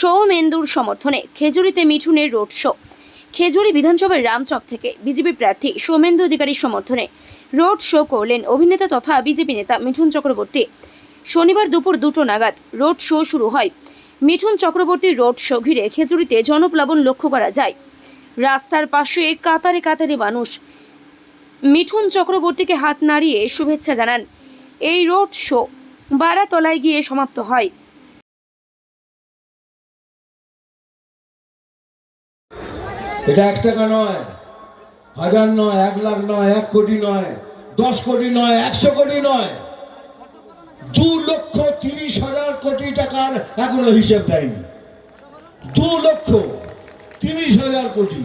সৌমেন্দুর সমর্থনে খেজুরিতে মিঠুনের রোড শো। খেজুরি বিধানসভার রামচক থেকে বিজেপি প্রার্থী সৌমেন্দু অধিকারীর সমর্থনে রোড শো করলেন অভিনেতা তথা বিজেপি নেতা মিঠুন চক্রবর্তী। শনিবার দুপুর দুটো নাগাদ রোড শো শুরু হয়। মিঠুন চক্রবর্তীর রোড শো ঘিরে খেজুরিতে জনপ্লাবন লক্ষ্য করা যায়। রাস্তার পাশে কাতারে কাতারে মানুষ। মিঠুন চক্রবর্তীকে হাত নাড়িয়ে শুভেচ্ছা জানান। এই রোড শো বারাতলায় গিয়ে সমাপ্ত হয়। এটা এক টাকা নয়। হাজার নয়, এক লাখ নয়, এক কোটি নয়, দশ কোটি নয়, একশো কোটি নয়। দু লক্ষ তিরিশ হাজার কোটি টাকার এখনও হিসেব দেয়নি। দু লক্ষ তিরিশ হাজার কোটি।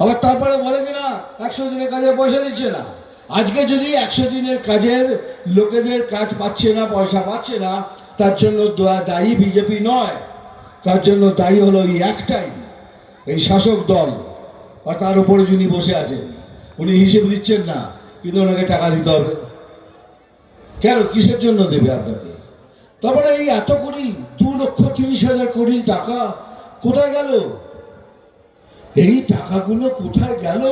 আবার তারপরে বলে কিনা একশো দিনের কাজের পয়সা দিচ্ছে না। আজকে যদি একশো দিনের কাজের লোকেদের কাজ পাচ্ছে না, পয়সা পাচ্ছে না, তার জন্য দায়ী বিজেপি নয়। তার জন্য দায়ী হলো এই একটাই। এই শাসক দল, আর তার উপরে যিনি বসে আছেন, উনি হিসেব দিচ্ছেন না, কিন্তু ওনাকে টাকা দিতে হবে। কেন? কিসের জন্য দেবে আপনাকে? তারপরে এই এত কোটি, দু লক্ষ তিরিশ হাজার কোটি টাকা কোথায় গেল? এই টাকাগুলো কোথায় গেল?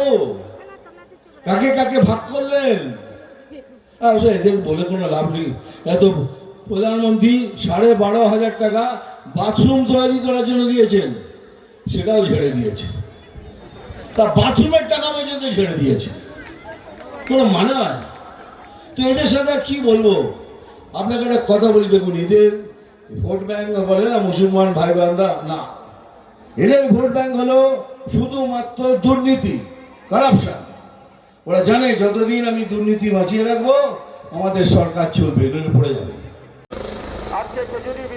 কাকে কাকে ভাগ করলেন? এদের বলে কোনো লাভ নেই। এত প্রধানমন্ত্রী সাড়ে বারো হাজার টাকা বাথরুম তৈরি করার জন্য দিয়েছেন। সেটাও ছেড়ে দিয়েছে। তা বাথরুমের টাকা পর্যন্ত ছেড়ে দিয়েছে। কোনো মানে হয়? তো এদের সাথে আর কি বলব? আপনাকে একটা কথা বলি দেখুন, এদের ভোট ব্যাংক বলে না মুসলমান ভাই বোনরা না। এদের ভোট ব্যাংক হলো শুধুমাত্র দুর্নীতি কারাপশন ওরা জানে যতদিন আমি দুর্নীতি বাঁচিয়ে রাখব, আমাদের সরকার চলবে নইলে পড়ে যাবে। আজকে